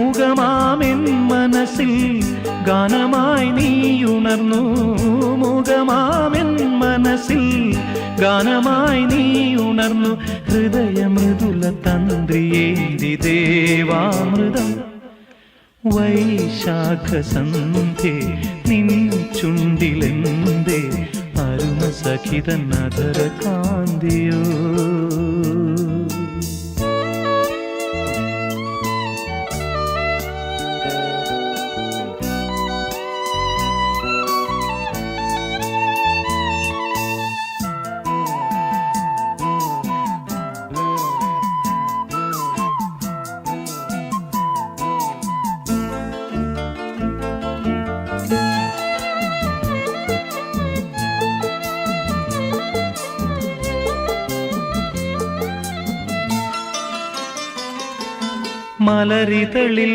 മുഖമാമെൻ മനസ്സിൽ ഗാനമായി നീ ഉണർന്നു. മുഖമാമെൻ മനസ്സിൽ ഗാനമായി നീ ഉണർന്നു. ഹൃദയമൃദുല തന്ത്രിയേരി ദേവാമൃതം. വൈശാഖ സന്ധ്യേ നിൻ ചുണ്ടിലെന്തേ? അരുണ സഖിതൻ കാന്തിയോ മലരിതളിൽ